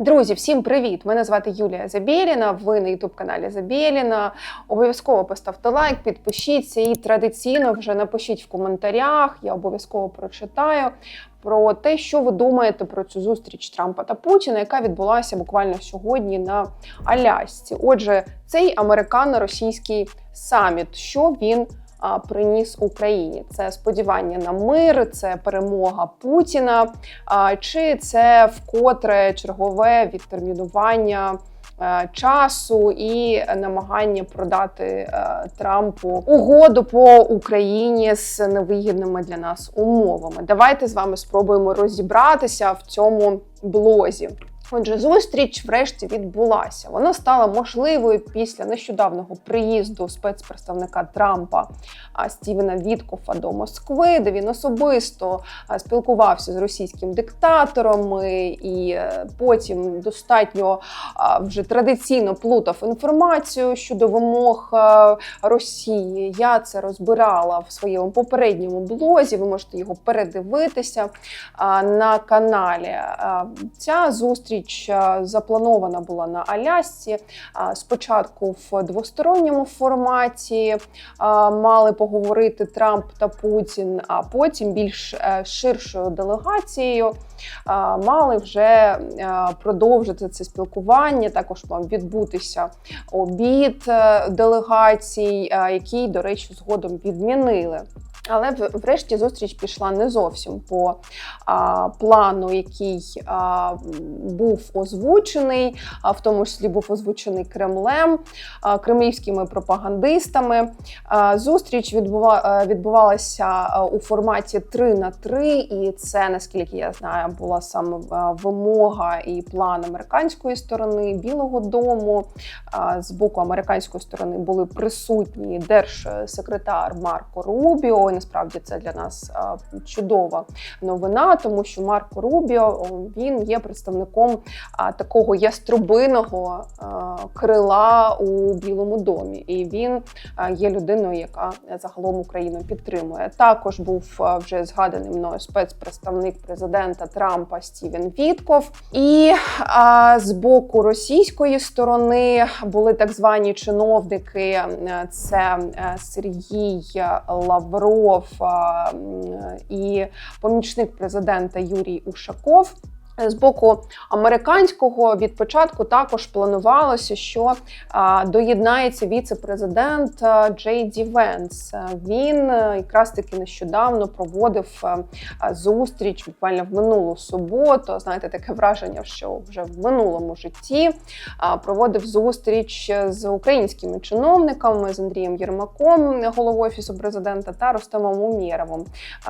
Друзі, всім привіт! Мене звати Юлія Забєліна. Ви на youtube каналі Забєліна. Обов'язково поставте лайк, підпишіться і традиційно вже напишіть в коментарях. Я обов'язково прочитаю про те, що ви думаєте про цю зустріч Трампа та Путіна, яка відбулася буквально сьогодні на Алясці. Отже, цей американо-російський саміт, що він приніс Україні. Це сподівання на мир, це перемога Путіна, чи це вкотре чергове відтермінування. е, Часу і намагання продати е, Трампу угоду по Україні з невигідними для нас умовами. Давайте з вами спробуємо розібратися в цьому блозі. Отже, зустріч врешті відбулася. Вона стала можливою після нещодавнього приїзду спецпредставника Трампа Стівена Віткофа до Москви, де він особисто спілкувався з російським диктатором е, і е, потім достатньо вже традиційно плутав інформацію щодо вимог е, Росії. Я це розбирала в своєму попередньому блозі. Ви можете його передивитися на каналі. Ця зустріч а, запланована була на Алясці. Спочатку в двосторонньому форматі мали поговорити Трамп та Путін, а потім більш е, ширшою делегацією мали вже е, продовжити це спілкування. Також мав відбутися обід е, делегацій, е, який, до речі, згодом відмінили. Але врешті зустріч пішла не зовсім по а, плану, який а, був озвучений, а в тому числі був озвучений Кремлем, а, кремлівськими пропагандистами. А, зустріч відбува, відбувалася у форматі 3 на 3, і це, наскільки я знаю, була саме вимога і план американської сторони Білого Дому. А, З боку американської сторони були присутні держсекретар Марко Рубіо. Насправді це для нас чудова новина, тому що Марко Рубіо він є представником такого яструбиного крила у Білому домі, і він є людиною, яка загалом Україну підтримує. Також був вже згаданий мною спецпредставник президента Трампа Стівен Вітков. І з боку російської сторони були так звані чиновники. Це Сергій Лавров м, і помічник президента Юрій Ушаков. З боку американського від початку також планувалося, що доєднається віце-президент Джей Ді Венс. Він якраз таки нещодавно проводив зустріч буквально в минулу суботу. Знаєте, таке враження, що вже в минулому житті проводив зустріч з українськими чиновниками з Андрієм Єрмаком, головою офісу президента, та Рустемом Умєровим,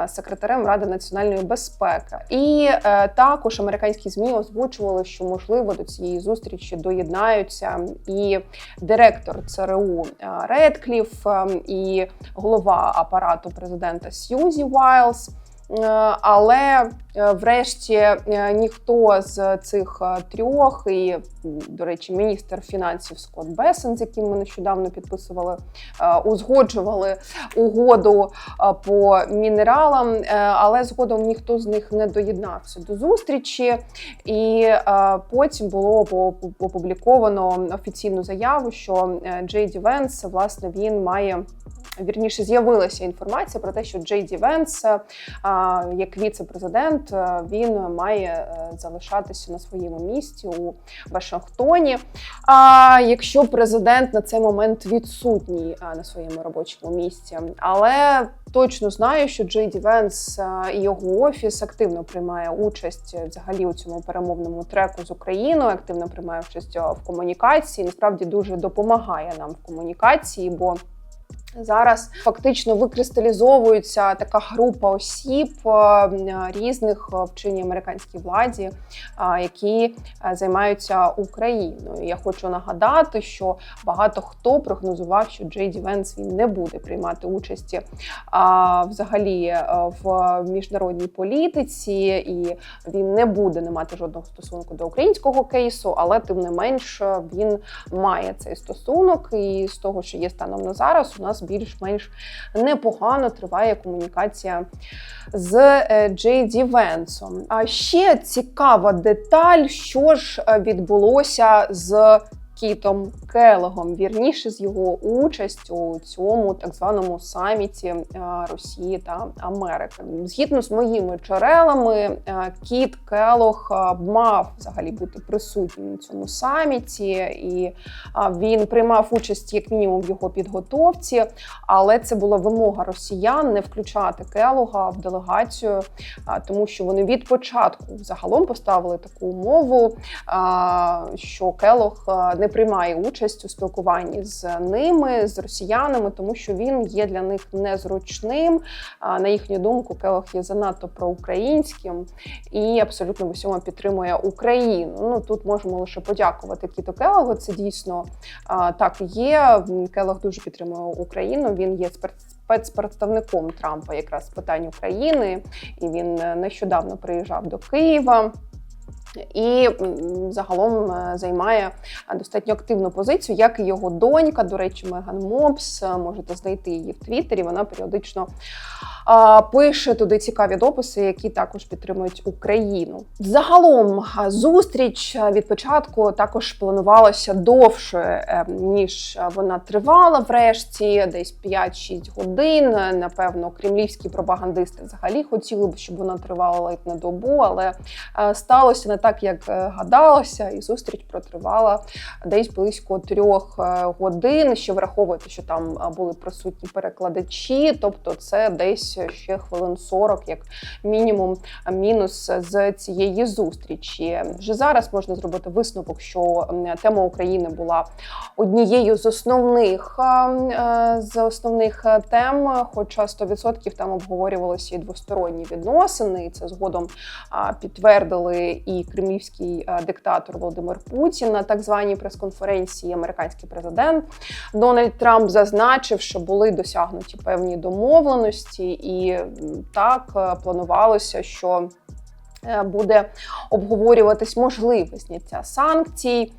секретарем Ради національної безпеки. І е, також американські змі озвучували, що можливо до цієї зустрічі доєднаються і директор ЦРУ е, Редкліф, е, і голова апарату президента Сьюзі Вайлз. Е, Але е, врешті е, ніхто з цих трьох, і, до речі, міністр фінансів Скотт Бесен, з яким ми нещодавно підписували, узгоджували угоду по мінералам, але згодом ніхто з них не доєднався до зустрічі. І потім було опубліковано офіційну заяву, що Джей Ді Венс, власне, він має. Вірніше з'явилася інформація про те, що Джей Ді Венс, е, як віце-президент, е, він має е, залишатися на своєму місці у Вашингтоні. А якщо президент на цей момент відсутній на своєму робочому місці, але точно знаю, що Джей Ді Венс і його офіс активно приймає участь взагалі у цьому перемовному треку з Україною, активно приймає участь в комунікації. Насправді дуже допомагає нам в комунікації, бо Зараз фактично викристалізовується така група осіб е, різних е, в чинній американській владі, е, які займаються Україною. Я хочу нагадати, що багато хто прогнозував, що Джей Ді Венс він не буде приймати участі взагалі в міжнародній політиці, і він не буде не мати жодного стосунку до українського кейсу, але тим не менш він має цей стосунок. І з того, що є станом на зараз, у нас більш-менш непогано триває комунікація з JD Ді Венсом. А ще цікава деталь, що ж е, відбулося з Кітом Келогом, вірніше з його участю у цьому так званому саміті е, Росії та Америки. Згідно з моїми джерелами, е, Кіт Келог е, мав взагалі бути присутнім на цьому саміті, і він приймав участь як мінімум в його підготовці. Але це була вимога росіян не включати Келога в делегацію, тому що вони від початку загалом поставили таку умову, що Келог не приймає участь у спілкуванні з ними, з росіянами, тому що він є для них незручним. На їхню думку, Келог є занадто проукраїнським і абсолютно в усьому підтримує Україну. Ну тут можемо лише подякувати Кіту Келогу. Це дійсно так є. Келог дуже підтримує Україну. Він є спец- спецпредставником Трампа якраз з питань України, і він е, нещодавно приїжджав до Києва. І загалом е, займає е, достатньо активну позицію, як і його донька. До речі, Меган Мопс. Е, Можете знайти її в Твіттері. Вона періодично пише туди цікаві дописи, які також підтримують Україну. Загалом зустріч від початку також планувалася довше, е, ніж вона тривала. Врешті десь 5-6 годин. Е, Напевно, кремлівські пропагандисти взагалі хотіли б, щоб вона тривала ледь не добу, але е, сталося не так, як е, гадалося, і зустріч протривала десь близько трьох е, годин. Ще враховуйте, що там були присутні перекладачі, тобто це десь ще хвилин 40, як мінімум, мінус з цієї зустрічі. Вже зараз можна зробити висновок, що тема України була однією з основних е, з основних тем, хоча 100% там обговорювалися і двосторонні відносини, і це згодом підтвердили і кремлівський диктатор Володимир Путін на так званій прес-конференції. Американський президент Дональд Трамп зазначив, що були досягнуті певні домовленості, і так е, планувалося, що. Е, Буде обговорюватись можливе зняття санкцій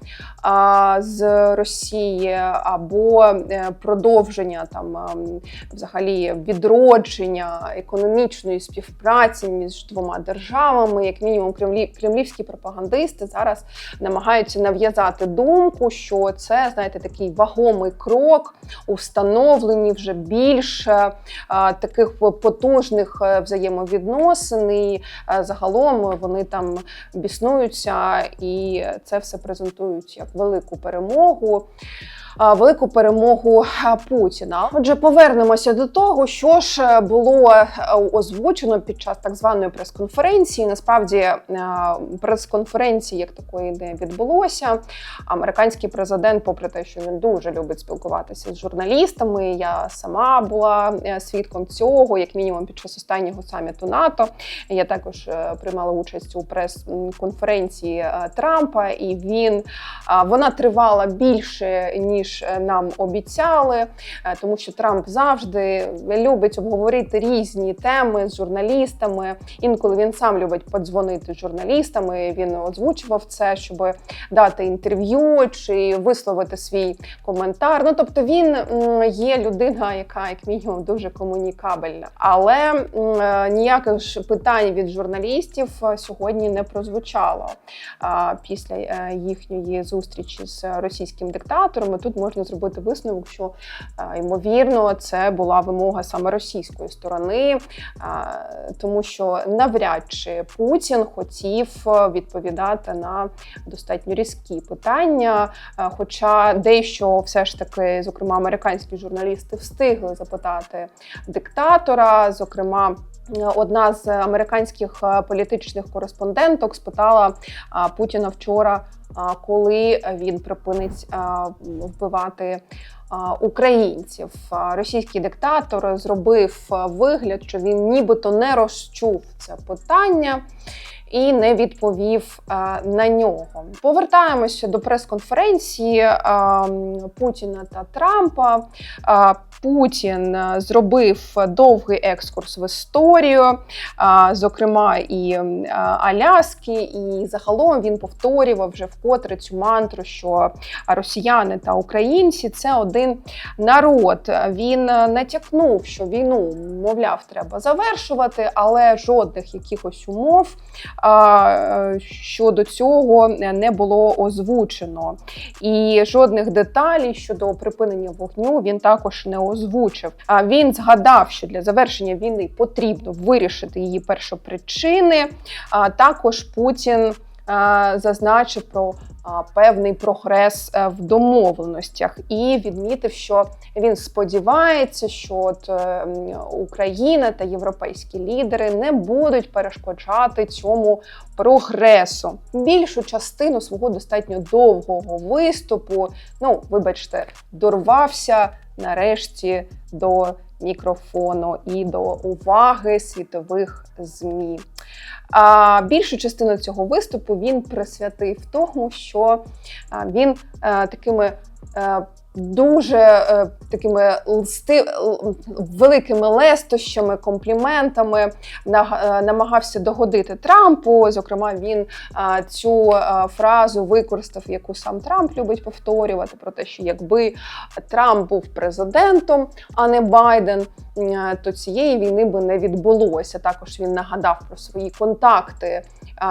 з Росії або е, продовження там ем, взагалі відродження економічної співпраці між двома державами, як мінімум, кремлі, кремлівські пропагандисти зараз намагаються нав'язати думку, що це знаєте такий вагомий крок у встановленні вже більш е, таких потужних е, взаємовідносин. І е, загалом вони там біснуються і це все презентують як велику перемогу. А, Велику перемогу Путіна. Отже, повернемося до того, що ж е, було е, озвучено під час так званої прес-конференції. Насправді е, прес-конференції як такої не відбулося. Американський президент, попри те, що він дуже любить спілкуватися з журналістами, я сама була е, свідком цього, як мінімум під час останнього саміту НАТО. Я також е, приймала участь у прес-конференції е, Трампа, і він вона тривала більше ніж е, нам обіцяли, е, тому що Трамп завжди любить обговорити різні теми з журналістами. Інколи він сам любить подзвонити з журналістами. Він озвучував це, щоб дати інтерв'ю чи висловити свій коментар. Ну тобто він є людина, яка як мінімум дуже комунікабельна. Але е, ніяких ж питань від журналістів сьогодні не прозвучало після їхньої зустрічі з російським диктатором. І Тут можна зробити висновок, що е, ймовірно це була вимога саме російської сторони, тому що навряд чи Путін хотів е, відповідати на достатньо різкі питання. Е, Хоча дещо все ж таки, зокрема, американські журналісти встигли запитати диктатора, зокрема. Е, Одна з американських е, політичних кореспонденток спитала Путіна вчора, коли він припинить вбивати українців. Російський диктатор зробив вигляд, що він нібито не розчув це питання. І не відповів е, на нього. Повертаємося до прес-конференції е, Путіна та Трампа. Е, Путін зробив довгий екскурс в історію, зокрема і Аляски, і загалом він повторював вже вкотре цю мантру, що росіяни та українці це один народ. Він натякнув, що війну, мовляв, треба завершувати, але жодних якихось умов щодо цього не було озвучено. І жодних деталей щодо припинення вогню він також не озвучив. А він згадав, що для завершення війни потрібно вирішити її першопричини. А також Путін зазначив про а, певний прогрес е, в домовленостях і відмітив, що він сподівається, що от е, Україна та європейські лідери не будуть перешкоджати цьому прогресу. Більшу частину свого достатньо довгого виступу, ну вибачте, дорвався нарешті до мікрофону і до уваги світових змі. А більшу частину цього виступу він присвятив тому, що він е, такими е, дуже е, такими лсти, великими лестощами, компліментами наг- е, намагався догодити Трампу. Зокрема, він е, цю е, фразу використав, яку сам Трамп любить повторювати, про те, що якби Трамп був президентом, а не Байден, е, то цієї війни би не відбулося. Також він нагадав про свої контакти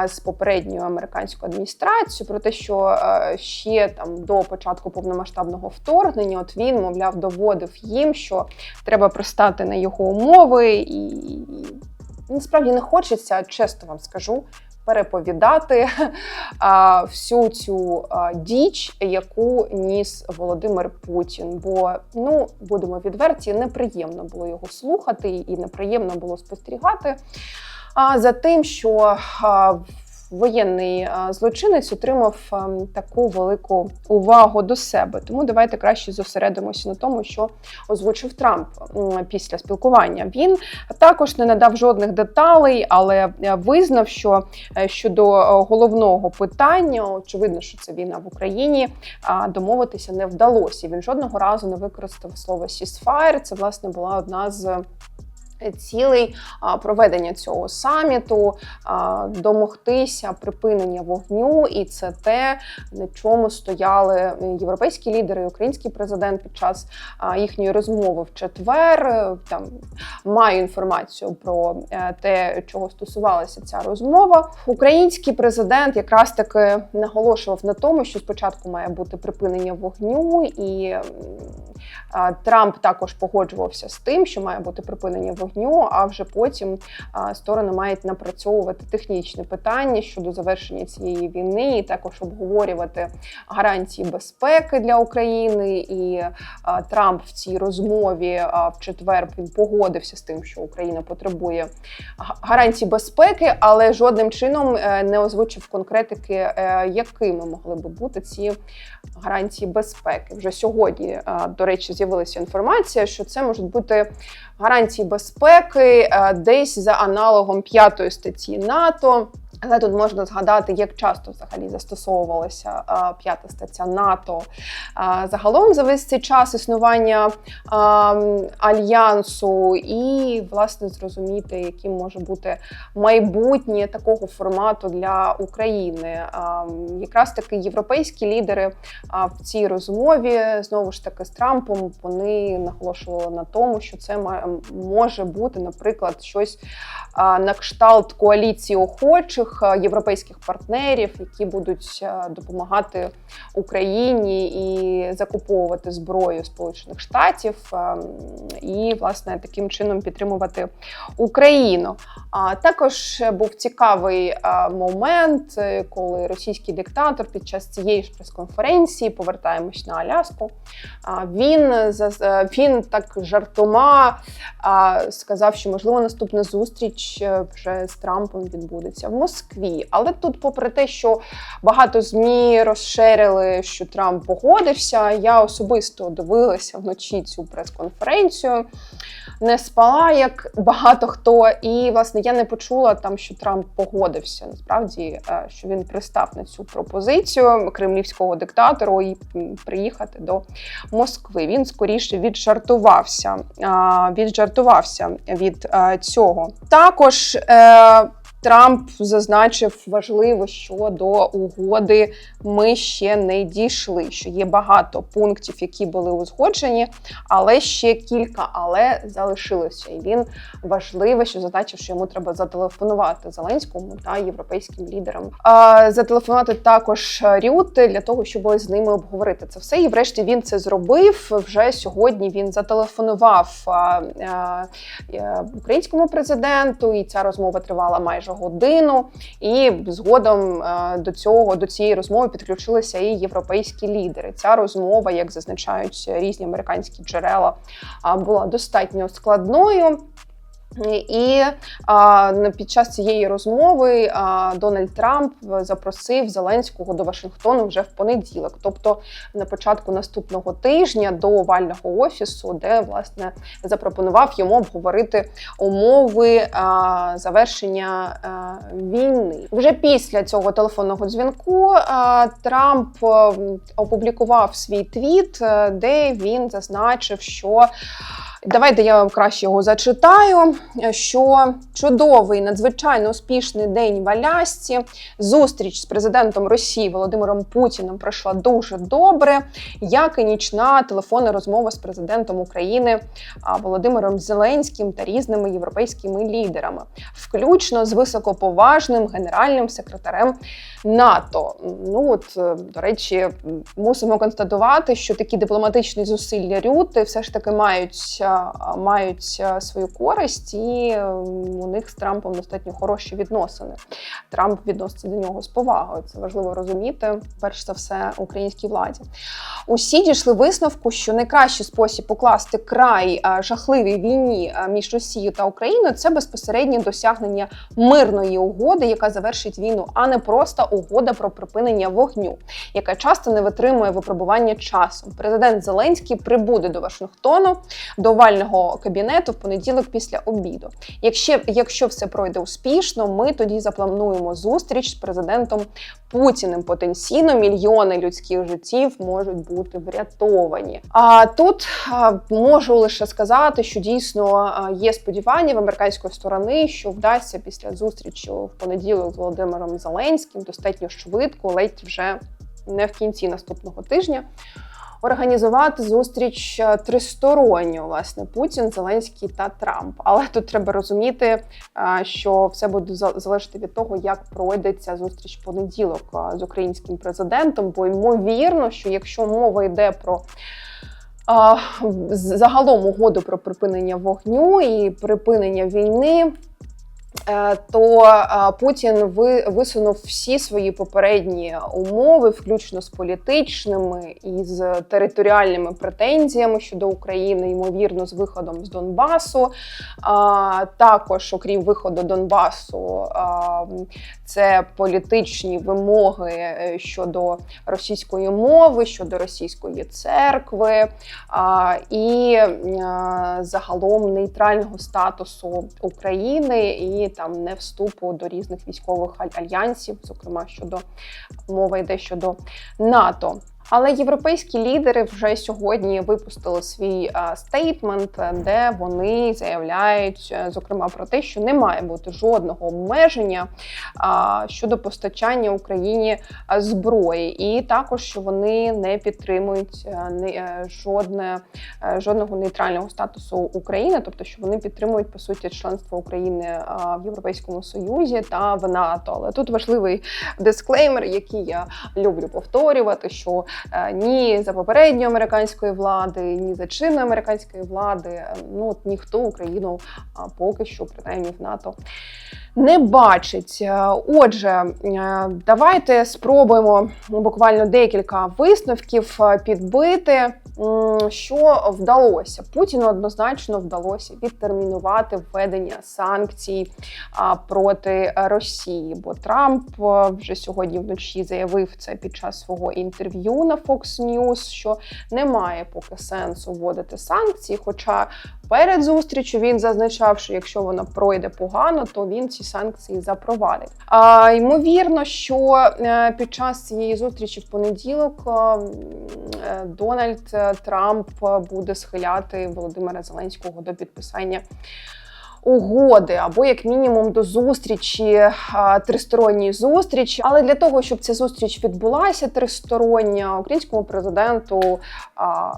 е, з попередньою американською адміністрацією, про те, що е, ще там до початку повномасштабного вторгнення, от він, мовляв, доводив їм, що треба пристати на його умови, і насправді не хочеться, чесно вам скажу. Переповідати а, всю цю а, діч, яку ніс Володимир Путін. Бо ну будемо відверті, неприємно було його слухати, і неприємно було спостерігати а, за тим, що а, воєнний злочинець отримав таку велику увагу до себе. Тому давайте краще зосередимося на тому, що озвучив Трамп після спілкування. Він також не надав жодних деталей, але е, визнав, що е, щодо е, головного питання, очевидно, що це війна в Україні, домовитися не вдалося. Він жодного разу не використав слово «ceasefire». Це власне була одна з. Цілий проведення цього саміту домогтися припинення вогню, і це те, на чому стояли європейські лідери, і український президент під час їхньої розмови в четвер. Е, Там маю інформацію про е, те, чого стосувалася ця розмова. Український президент якраз таки наголошував на тому, що спочатку має бути припинення вогню, і Трамп також погоджувався з тим, що має бути припинення вогню. А вже потім сторони мають напрацьовувати технічне питання щодо завершення цієї війни, і також обговорювати гарантії безпеки для України. І Трамп в цій розмові в четвер він погодився з тим, що Україна потребує гарантій безпеки, але жодним чином е, не озвучив конкретики, е, якими могли би бути ці гарантії безпеки. Вже сьогодні, е, до речі, з'явилася інформація, що це можуть бути гарантії безпеки е, десь за аналогом п'ятої статті НАТО. Але тут можна згадати, як часто взагалі застосовувалася п'ята стаття НАТО. Е, Загалом за весь цей час існування е, альянсу, і власне зрозуміти, яким може бути майбутнє такого формату для України. Е, Якраз таки європейські лідери а в цій розмові знову ж таки з Трампом вони наголошували на тому, що це може бути, наприклад, щось а, на кшталт коаліції охочих а, європейських партнерів, які будуть допомагати Україні і закуповувати зброю Сполучених Штатів, і власне таким чином підтримувати Україну. А також був цікавий момент, е, коли російський диктатор під час цієї ж прес-конференції повертаємось на Аляску. Він е, він так жартома сказав, що можливо наступна зустріч е, вже з Трампом відбудеться в Москві. Але тут, попри те, що багато змі розширили, що Трамп погодився, я особисто дивилася вночі цю прес-конференцію. не спала, як багато хто. І власне я не почула там, що Трамп погодився. Насправді, е, що він пристав на цю пропозицію кремлівського диктатору і приїхати до Москви. Він скоріше віджартувався. Віджартувався від е, цього. Також. Трамп зазначив важливо, що до угоди ми ще не дійшли. Що є багато пунктів, які були узгоджені, але ще кілька але залишилося. І він важливо, що зазначив, що йому треба зателефонувати Зеленському та європейським лідерам. А, зателефонувати також Рюти для того, щоб з ними обговорити це все. І врешті він це зробив. Вже сьогодні він зателефонував а, а, е, українському президенту, і ця розмова тривала майже годину. І згодом е, до цього до цієї розмови підключилися і європейські лідери. Ця розмова, як зазначають різні американські джерела, була достатньо складною. І а, під час цієї розмови а, Дональд Трамп запросив Зеленського до Вашингтону вже в понеділок, тобто на початку наступного тижня до овального офісу, де власне запропонував йому обговорити умови а, завершення а, війни. Вже після цього телефонного дзвінку а, Трамп опублікував свій твіт, е, де він зазначив, що Давайте я вам краще його зачитаю. Що чудовий, надзвичайно успішний день в Алясці. Зустріч з президентом Росії Володимиром Путіним пройшла дуже добре, як і нічна телефонна розмова з президентом України Володимиром Зеленським та різними європейськими лідерами, включно з високоповажним генеральним секретарем НАТО. Ну от е, до речі, мусимо констатувати, що такі дипломатичні зусилля Рюти все ж таки мають, мають е, свою користь, і у них з Трампом достатньо хороші відносини. Трамп відноситься до нього з повагою. Це важливо розуміти, перш за все, українській владі. Усі дійшли висновку, що найкращий спосіб покласти край е, жахливій війні е, між Росією та Україною це безпосереднє досягнення мирної угоди, яка завершить війну, а не просто угода про припинення вогню, яка часто не витримує випробування часом. Президент Зеленський прибуде до Вашингтону до овального кабінету в понеділок після обіду. Якщо, якщо все пройде успішно, ми тоді заплануємо зустріч з президентом Путіним. Потенційно мільйони людських життів можуть бути врятовані. А тут можу лише сказати, що дійсно є сподівання в американської сторони, що вдасться після зустрічі в понеділок з Володимиром Зеленським достатньо швидко, ледь вже не в кінці наступного тижня. Організувати зустріч е, тристоронню, власне, Путін, Зеленський та Трамп. Але тут треба розуміти, е, що все буде за- залежати від того, як пройде ця зустріч понеділок е, з українським президентом. Бо ймовірно, що якщо мова йде про загалом угоду про припинення вогню і припинення війни. Е, То е, Путін ви- висунув всі свої попередні умови, включно з політичними і з територіальними претензіями щодо України, ймовірно, з виходом з Донбасу. Також, окрім виходу Донбасу, це політичні вимоги е, щодо російської мови, щодо російської церкви і загалом нейтрального статусу України і там не вступу до різних військових аль- альянсів, зокрема щодо мова йде щодо НАТО. Але європейські лідери вже сьогодні випустили свій е, стейтмент, е, де вони заявляють, е, зокрема, про те, що не має бути жодного обмеження щодо постачання Україні зброї, і також що вони не підтримують не- жодне жодного нейтрального статусу України, тобто що вони підтримують по суті членство України в Європейському Союзі та в НАТО. Але тут важливий дисклеймер, який я люблю повторювати, що ні за попередньої американської влади, ні за чинної американської влади, е, ну от ніхто Україну поки що принаймні в НАТО не бачить. Е, Отже, е, давайте спробуємо буквально декілька висновків е, підбити. що вдалося? Путіну однозначно вдалося відтермінувати введення санкцій проти Росії. Бо Трамп вже сьогодні вночі заявив це під час свого інтерв'ю на Fox News, що немає поки сенсу вводити санкції. Хоча перед зустрічю він зазначав, що якщо вона пройде погано, то він ці санкції запровадить. А ймовірно, що е, під час цієї зустрічі в понеділок е, Дональд Трамп буде схиляти Володимира Зеленського до підписання. Угоди або як мінімум до зустрічі а, тристоронньої зустрічі. Але для того, щоб ця зустріч відбулася тристороння, українському президенту а,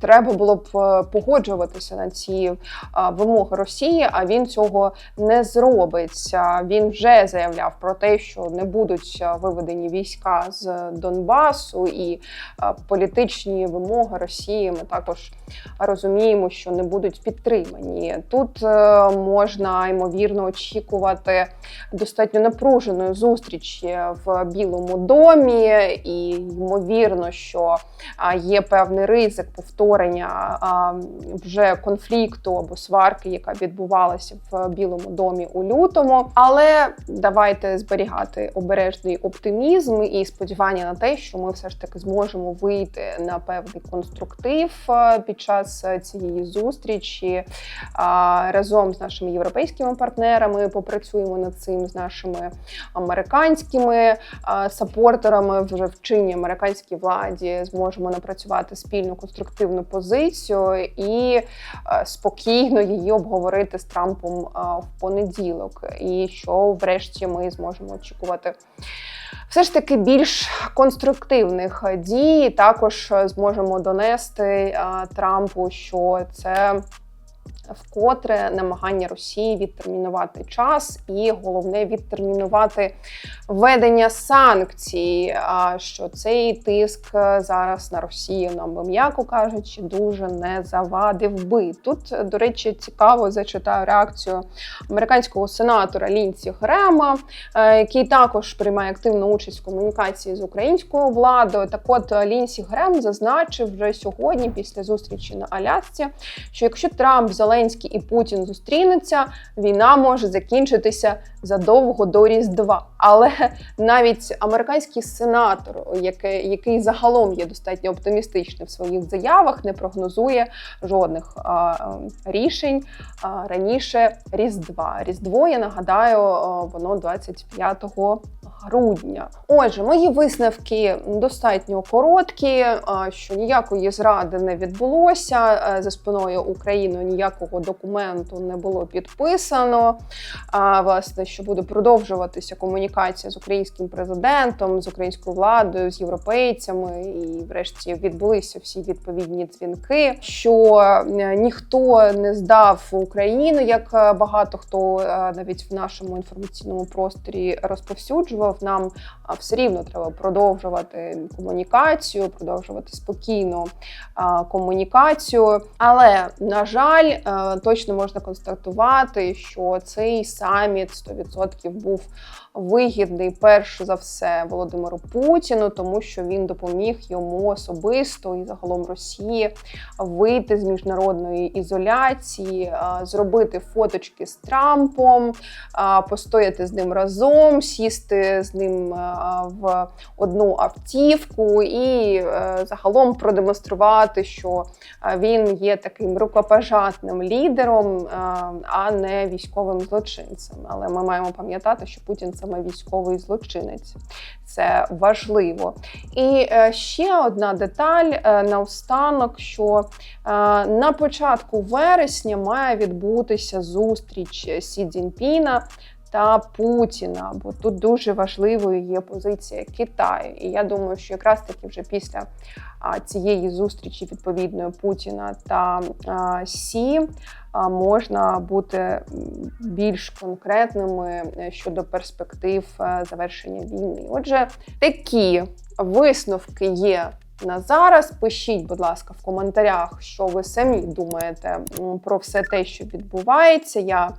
треба було б е, погоджуватися на ці а, вимоги Росії. А він цього не зробить. Він вже заявляв про те, що не будуть виведені війська з Донбасу, і а, політичні вимоги Росії ми також розуміємо, що не будуть підтримані. Тут е, можна ймовірно очікувати достатньо напруженої зустрічі в Білому домі, і ймовірно, що є певний ризик повторення вже конфлікту або сварки, яка відбувалася в Білому домі у лютому. Але давайте зберігати обережний оптимізм і сподівання на те, що ми все ж таки зможемо вийти на певний конструктив під час цієї зустрічі разом з нашими європейськими партнерами. Попрацюємо над цим з нашими американськими сапортерами. Вже в чині американській владі зможемо напрацювати спільну конструктивну позицію і е, спокійно її обговорити з Трампом в понеділок. І що, врешті, ми зможемо очікувати. Все ж таки більш конструктивних дій також зможемо донести Трампу, що це вкотре намагання Росії відтермінувати час, і головне відтермінувати введення санкцій. А що цей тиск зараз на Росію нам би м'яко кажучи, дуже не завадив би. Тут, до речі, цікаво зачитаю реакцію американського сенатора Лінсі Грема, е, який також приймає активну участь в комунікації з українською владою. Так, от Лінсі Грем зазначив вже сьогодні, після зустрічі на Алясці, що якщо Трамп, Зеленський і Путін зустрінуться, війна може закінчитися задовго до Різдва. Але навіть американський сенатор, який, який загалом є достатньо оптимістичним в своїх заявах, не прогнозує жодних а, рішень а, раніше Різдва. Різдво, я нагадаю, воно 25 грудня. Отже, мої висновки достатньо короткі, що ніякої зради не відбулося. За спиною України ніякого документу не було підписано. А, Власне, що буде продовжуватися комунікація з українським президентом, з українською владою, з європейцями, і, врешті, відбулися всі відповідні дзвінки. Що е, ніхто не здав Україну, як е, багато хто е, навіть в нашому інформаційному просторі розповсюджував. Нам все рівно треба продовжувати комунікацію, продовжувати спокійну комунікацію. Але на жаль, е, точно можна констатувати, що цей саміт 100% був вигідний перш за все Володимиру Путіну, тому що він допоміг йому особисто і загалом Росії вийти з міжнародної ізоляції, зробити фоточки з Трампом, постояти з ним разом, сісти з ним в одну автівку і е, загалом продемонструвати, що він є таким рукопожатним лідером, а, не військовим злочинцем. Але ми маємо пам'ятати, що Путін саме військовий злочинець. Це важливо. І е, ще одна деталь е, наостанок, що е, на початку вересня має відбутися зустріч Сі Цзіньпіна та Путіна, бо тут дуже важливою є позиція Китаю. І я думаю, що якраз таки вже після цієї зустрічі відповідної Путіна та Сі можна бути більш конкретними е, щодо перспектив е, завершення війни. Отже, такі висновки є. На зараз пишіть, будь ласка, в коментарях, що ви самі думаєте про все те, що відбувається. Я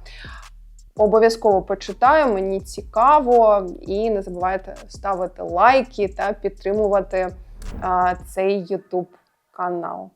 Обов'язково почитаю, мені цікаво, і не забувайте ставити лайки та підтримувати а, цей YouTube канал.